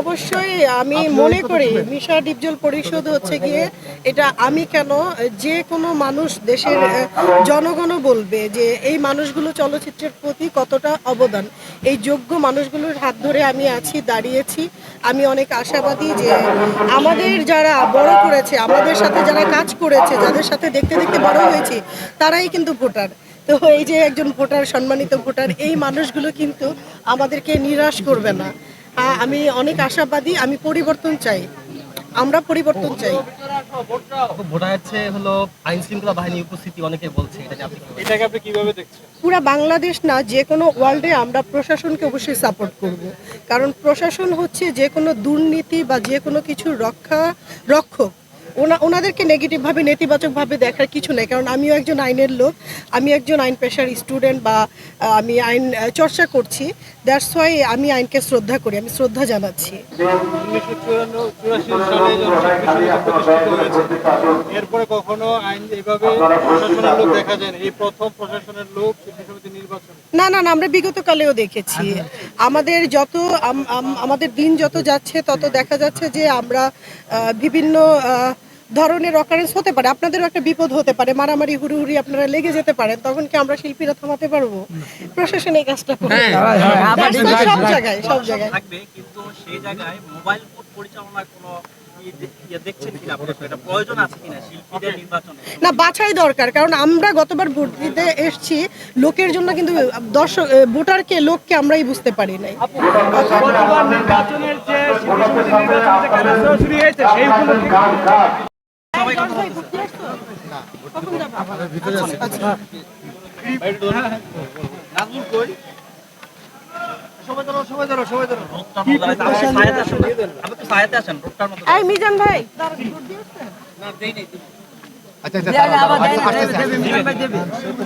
অবশ্যই আমি মনে করি মিশা ডিপজল পরিষদ হচ্ছে গিয়ে এটা আমি কেন, যে কোনো মানুষ দেশের জনগণও বলবে যে এই মানুষগুলো চলচ্চিত্রের প্রতি কতটা অবদান। এই যোগ্য মানুষগুলোর হাত ধরে আমি আছি, দাঁড়িয়েছি। আমি অনেক আশাবাদী যে আমাদের যারা বড় করেছে, আমাদের সাথে যারা কাজ করেছে, যাদের সাথে দেখতে দেখতে বড় হয়েছি, তারাই কিন্তু ভোটার। তো এই যে একজন ভোটার সম্মানিত ভোটার এই মানুষগুলো কিন্তু আমাদেরকে নিরাশ করবে না। আ- আমি অনেক আশাবাদী আমি পরিবর্তন চাই। আমরা পরিবর্তন চাই। হলো আইন শৃঙ্খলা বাহিনী উপস্থিতি অনেকে বলছে এটা নিয়ে আপনি কি বলবেন? এটাকে আপনি কীভাবে দেখছেন? পুরা বাংলাদেশ না যে কোনো ওয়ার্ল্ডে আমরা প্রশাসনকে অবশ্যই সাপোর্ট করব। কারণ প্রশাসন হচ্ছে যে কোনো দুর্নীতি বা যে কোনো কিছু রক্ষা রক্ষক। ওনা ওনাদেরকে নেগেটিভভাবে নেতিবাচকভাবে দেখার কিছু নেই কারণ আমিও একজন আইনের লোক আমি একজন আইন পেশার স্টুডেন্ট বা আমি আইন চর্চা করছি। দ্যাটস ওয়াই আমি আইনকে শ্রদ্ধা করি আমি শ্রদ্ধা জানাচ্ছি। এরপরে কখনো আইন এইভাবে প্রশাসনের লোক দেখা যায় না। এই প্রথম প্রশাসনের লোক নির্বাচন। না না না আমরা বিগত কালেও দেখেছি। আমাদের যত আম- আম- আমাদের দিন যত যাচ্ছে তত দেখা যাচ্ছে যে আমরা বিভিন্ন ধরনের অকারেন্স হতে পারে আপনাদেরও একটা বিপদ হতে পারে মারামারি হুড়ুহুড়ি আপনারা লেগে যেতে পারেন তখন কি আমরা শিল্পীরা থামাতে পারব? প্রশাসন এই কাজটা করবে। সব জায়গায় সব জায়গায়। থাকবে কিন্তু সেই জায়গায় মোবাইল পরিচালনার কোনো ইয়ে নির্বাচনে? না বাছাই দরকার কারণ আমরা গতবার ভোট দিতে এসছি লোকের জন্য কিন্তু দর্শক ভোটারকে লোককে আমরাই বুঝতে পারি নাই। নির্বাচনের যে শিল্পী সমিতি নির্বাচন আচ্ছা আচ্ছা। শুরু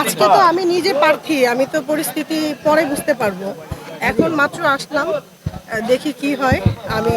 আজকে তো আমি নিজে প্রার্থী, আমি তো পরিস্থিতি পরে বুঝতে পারব। এখন মাত্র আসলাম, দেখি কি হয়, আমি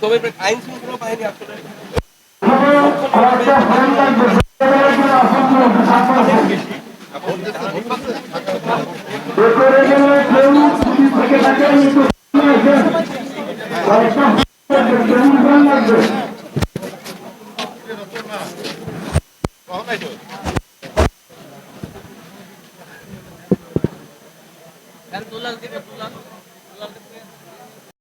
তবে আইন শৃঙ্খলা বাহিনী আসলে দুলাল